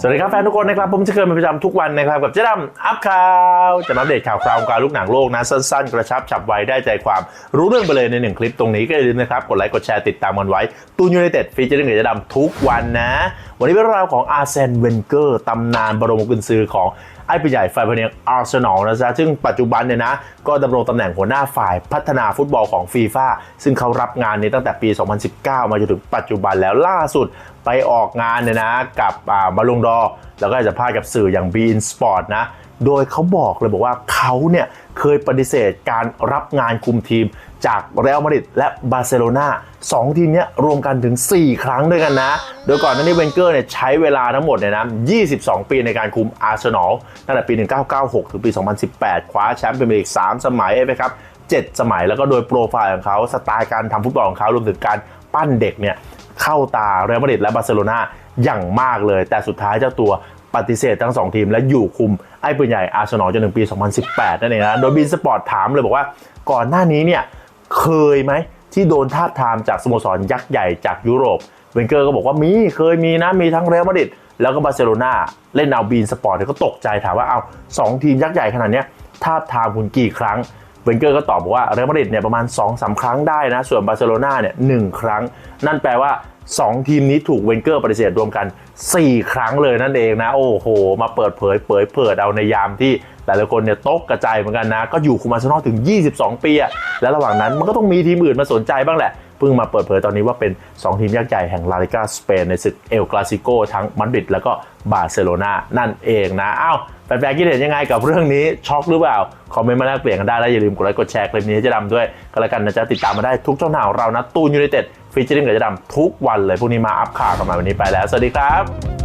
สวัสดีครับแฟนทุกคนนะครับผมจะเคยเป็นประจำทุกวันนะครับกับเจ๊ดำอัพข่าวจะนัปเดตข่าวคราวการลูกหนังโลกนะ สั้นๆ กระชับฉับไวได้ใจความรู้เรื่องไปเลยในหนึ่งคลิปตรงนี้ก็อย่าลืมนะครับ กดไลค์กดแชร์ติดตามกันไว้ ตูนยูไนเต็ดฟีเจอร์กับเจ๊ดำทุกวันนะ วันนี้เป็นเรื่องราวของอาร์เซนเวนเกอร์ตำนานบรมกุญซือของ ไอ้ปีใหญ่ฝ่ายพเนียงอาร์เซนอลนะจ๊ะซึ่งปัจจุบันเนี่ยนะ ก็ดำรงตำแหน่งหัวหน้าฝ่ายพัฒนาฟุตบอลของฟีฟ่าซึ่งเขารับงานนี้ตั้งแต่ปี 2019 มาจนถึงปัจจุบันแล้วล่าสุดไปออกงานเนี่ยนะ กับมาลงดอ แล้วก็จะพาดกับสื่ออย่าง b e in Sport นะ โดยเขาบอกเลยบอกว่าเขาเนี่ยเคยปฏิเสธการรับงานคุมทีมจากเรอัลมาดริดและบาร์เซโลนาสองทีมนี้รวมกันถึง 4 ครั้งด้วยกันนะ โดยก่อนหน้านี้เวนเกอร์เนี่ยใช้เวลาทั้งหมดเนี่ยนะ 22 ปีในการคุมอาร์เซนอลตั้งแต่ปี 1996 ถึงปี 2018 คว้าแชมป์เป็นลีก 3 สมัยไปครับ 7 สมัยแล้วก็โดยโปรไฟล์ของเขาสไตล์การทำฟุตบอลของเขารวมถึงการปั้นเด็กเนี่ยเข้าตาเรอัลมาดริดและบาร์เซโลนาอย่างมากเลย แต่สุดท้ายเจ้าตัว ปฏิเสธทั้ง2ทีม และอยู่คุมไอ้ปืนใหญ่อาร์เซนอลจนถึงปี 2018 นั่นเองนะ โดยบินสปอร์ตถามเลยบอกว่าก่อนหน้านี้เนี่ยเคยไหมที่โดนทาบทามจากสโมสรยักษ์ใหญ่จากยุโรป เวนเกอร์ก็บอกว่ามีเคยมีนะมีทั้งเรอัลมาดริดแล้วก็บาร์เซโลนาเล่นเอาบีนสปอร์ตเนี่ยก็ตกใจถามว่าเอาสองทีมยักษ์ใหญ่ขนาดนี้ทาบทามคุณกี่ครั้ง เวนเกอร์ก็ตอบบอกว่าเรอัลมาดริดเนี่ยประมาณ2-3ครั้งได้นะ ส่วนบาร์เซโลนาเนี่ยหครั้ง นั่นแปลว่า 2 ทีมนี้ถูกเวนเกอร์ปฏิเสธรวมกัน 4 ครั้งเลยนั่นเองนะ โอ้โห มาเปิดเผย เผยเปิดเอาในยามที่หลายๆคนเนี่ยตกกระจายเหมือนกันนะ ก็อยู่คุมอาร์เซนอลถึง 22 ปีอะและระหว่างนั้นมันก็ต้องมีทีมอื่นมาสนใจบ้างแหละ เพิ่งมาเปิดเผยตอนนี้ว่าเป็น 2 ทีมยักษ์ใหญ่แห่งลาลิกาสเปนในศึกเอลคลาสิโกทั้งมาดริดแล้วก็บาร์เซโลนานั่นเองนะอ้าวแฟนๆคิดเห็นยังไงกับเรื่องนี้ช็อกหรือเปล่า คอมเมนต์มาแลกเปลี่ยนกันได้แล้วอย่าลืมกดไลค์กดแชร์คลิปนี้ให้เจะดำด้วยก็แล้วกันนะจ๊ะติดตามมาได้ทุกช่องทางของเรานะตูนยูไนเต็ดฟีเจอริ่งกับเจะดำทุกวันเลยพรุ่งนี้มาอัพข่าวกันมาวันนี้ไปแล้วสวัสดีครับ